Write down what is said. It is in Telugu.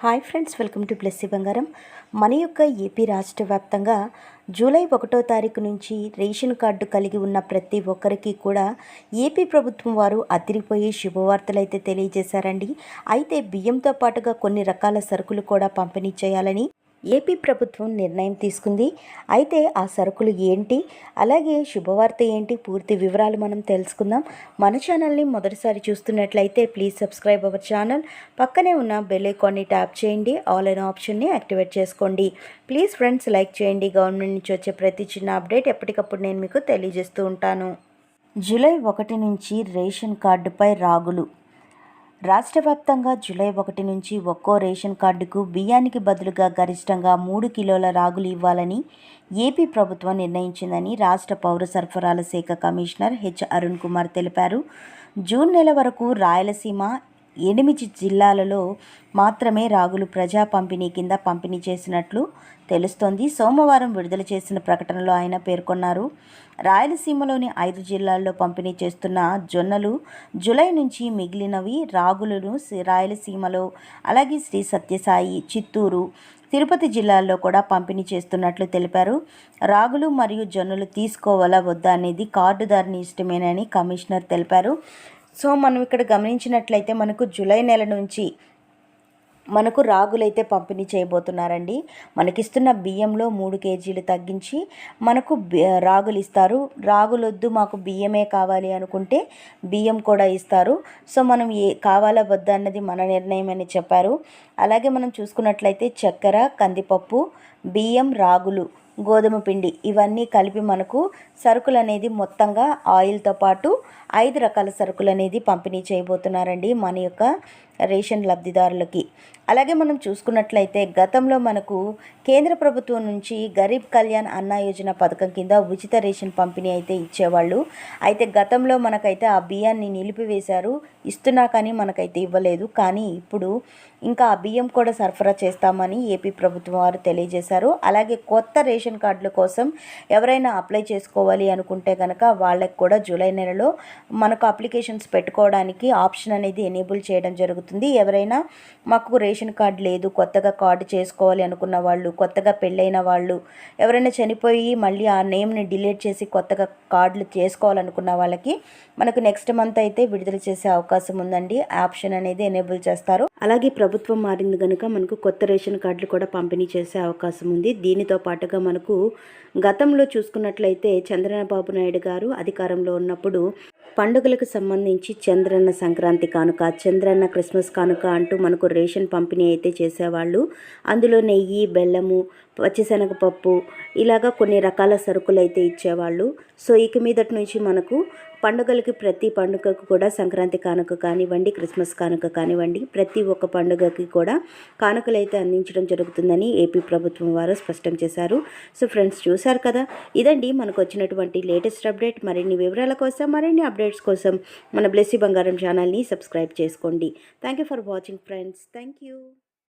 Hi friends welcome to Blessy Bangaram మన యొక్క ఏపీ రాష్ట్ర వ్యాప్తంగా జూలై ఒకటో తారీఖు నుంచి రేషన్ కార్డు కలిగి ఉన్న ప్రతి ఒక్కరికి కూడా ఏపీ ప్రభుత్వం వారు అదిరిపోయే శుభవార్తలు అయితే తెలియజేశారండి. అయితే బియ్యంతో పాటుగా కొన్ని రకాల సరుకులు కూడా పంపిణీ చేయాలని ఏపీ ప్రభుత్వం నిర్ణయం తీసుకుంది. అయితే ఆ సరుకులు ఏంటి? అలాగే శుభవార్త ఏంటి? పూర్తి వివరాలు మనం తెలుసుకుందాం. మన ఛానల్ని మొదటిసారి చూస్తున్నట్లయితే ప్లీజ్ సబ్స్క్రైబ్ అవర్ ఛానల్. పక్కనే ఉన్న బెల్ ఐకాన్ని ట్యాప్ చేయండి. ఆల్ అయిన ఆప్షన్ని యాక్టివేట్ చేసుకోండి. ప్లీజ్ ఫ్రెండ్స్ లైక్ చేయండి. గవర్నమెంట్ నుంచి వచ్చే ప్రతి చిన్న అప్డేట్ ఎప్పటికప్పుడు నేను మీకు తెలియజేస్తూ ఉంటాను. జూలై ఒకటి నుంచి రేషన్ కార్డుపై రాగులు. రాష్ట్ర వ్యాప్తంగా జూలై ఒకటి నుంచి ఒక్కో రేషన్ కార్డుకు బియ్యానికి బదులుగా గరిష్టంగా మూడు కిలోల రాగులు ఇవ్వాలని ఏపీ ప్రభుత్వం నిర్ణయించిందని రాష్ట్ర పౌర సరఫరాల శాఖ కమిషనర్ హెచ్ అరుణ్ కుమార్ తెలిపారు. జూన్ నెల వరకు రాయలసీమ ఎనిమిది జిల్లాలలో మాత్రమే రాగులు ప్రజా పంపిణీ కింద పంపిణీ చేసినట్లు తెలుస్తోంది. సోమవారం విడుదల చేసిన ప్రకటనలో ఆయన పేర్కొన్నారు. రాయలసీమలోని ఐదు జిల్లాల్లో పంపిణీ చేస్తున్న జొన్నలు జులై నుంచి మిగిలినవి రాగులను రాయలసీమలో అలాగే శ్రీ సత్యసాయి చిత్తూరు తిరుపతి జిల్లాల్లో కూడా పంపిణీ చేస్తున్నట్లు తెలిపారు. రాగులు మరియు జొన్నలు తీసుకోవాలా వద్దా అనేది కార్డుదారుని ఇష్టమేనని కమిషనర్ తెలిపారు. సో మనం ఇక్కడ గమనించినట్లయితే మనకు జూలై నెల నుంచి మనకు రాగులైతే పంపిణీ చేయబోతున్నారండి. మనకిస్తున్న బియ్యంలో మూడు కేజీలు తగ్గించి మనకు రాగులు ఇస్తారు. రాగులొద్దు మాకు బియ్యమే కావాలి అనుకుంటే బియ్యం కూడా ఇస్తారు. సో మనం ఏ కావాలా వద్దా అన్నది మన నిర్ణయం అని చెప్పారు. అలాగే మనం చూసుకున్నట్లయితే చక్కెర కందిపప్పు బియ్యం రాగులు గోధుమ పిండి ఇవన్నీ కలిపి మనకు సరుకులు అనేది మొత్తంగా ఆయిల్తో పాటు ఐదు రకాల సరుకులు అనేది పంపిణీ చేయబోతున్నారండి మన యొక్క రేషన్ లబ్ధిదారులకి. అలాగే మనం చూసుకున్నట్లయితే గతంలో మనకు కేంద్ర ప్రభుత్వం నుంచి గరీబ్ కళ్యాణ్ అన్న యోజన పథకం కింద ఉచిత రేషన్ పంపిణీ అయితే ఇచ్చేవాళ్ళు. అయితే గతంలో మనకైతే ఆ బియ్యాన్ని నిలిపివేశారు. ఇస్తున్నా కానీ మనకైతే ఇవ్వలేదు. కానీ ఇప్పుడు ఇంకా ఆ బియ్యం కూడా సరఫరా చేస్తామని ఏపీ ప్రభుత్వం వారు తెలియజేశారు. అలాగే కొత్త రేషన్ కార్డుల కోసం ఎవరైనా అప్లై చేసుకోవాలి అనుకుంటే కనుక వాళ్ళకి కూడా జూలై నెలలో మనకు అప్లికేషన్స్ పెట్టుకోవడానికి ఆప్షన్ అనేది ఎనేబుల్ చేయడం జరుగుతుంది. ఎవరైనా మాకు రేషన్ కార్డు లేదు కొత్తగా కార్డు చేసుకోవాలి అనుకున్న వాళ్ళు కొత్తగా పెళ్ళైన వాళ్ళు ఎవరైనా చనిపోయి మళ్ళీ ఆ నేమ్ని డిలీట్ చేసి కొత్తగా కార్డులు చేసుకోవాలనుకున్న వాళ్ళకి మనకు నెక్స్ట్ మంత్ అయితే విడుదల చేసే అవకాశం ఉందండి. ఆప్షన్ అనేది ఎనేబుల్ చేస్తారు. అలాగే ప్రభుత్వం మారింది కనుక మనకు కొత్త రేషన్ కార్డులు కూడా పంపిణీ చేసే అవకాశం ఉంది. దీనితో పాటుగా మనకు గతంలో చూసుకున్నట్లయితే చంద్రబాబు నాయుడు గారు అధికారంలో ఉన్నప్పుడు పండుగలకు సంబంధించి చంద్రన్న సంక్రాంతి కానుక చంద్రన్న క్రిస్మస్ క్రిస్మస్ కానుక అంటూ మనకు రేషన్ పంపిణీ అయితే చేసేవాళ్ళు. అందులో నెయ్యి బెల్లము పచ్చిశనగపప్పు ఇలాగా కొన్ని రకాల సరుకులు అయితే ఇచ్చేవాళ్ళు. సో ఇక మీదటి నుంచి మనకు పండుగలకి ప్రతి పండుగకు కూడా సంక్రాంతి కానుక కానివ్వండి క్రిస్మస్ కానుక కానివ్వండి ప్రతి ఒక్క పండుగకి కూడా కానుకలు అయితే అందించడం జరుగుతుందని ఏపీ ప్రభుత్వం వారు స్పష్టం చేశారు. సో ఫ్రెండ్స్ చూశారు కదా? ఇదండి మనకు వచ్చినటువంటి లేటెస్ట్ అప్డేట్. మరిన్ని వివరాల కోసం మరిన్ని అప్డేట్స్ కోసం మన బ్లెస్సీ బంగారం ఛానల్ని సబ్స్క్రైబ్ చేసుకోండి. Thank you for watching friends. Thank you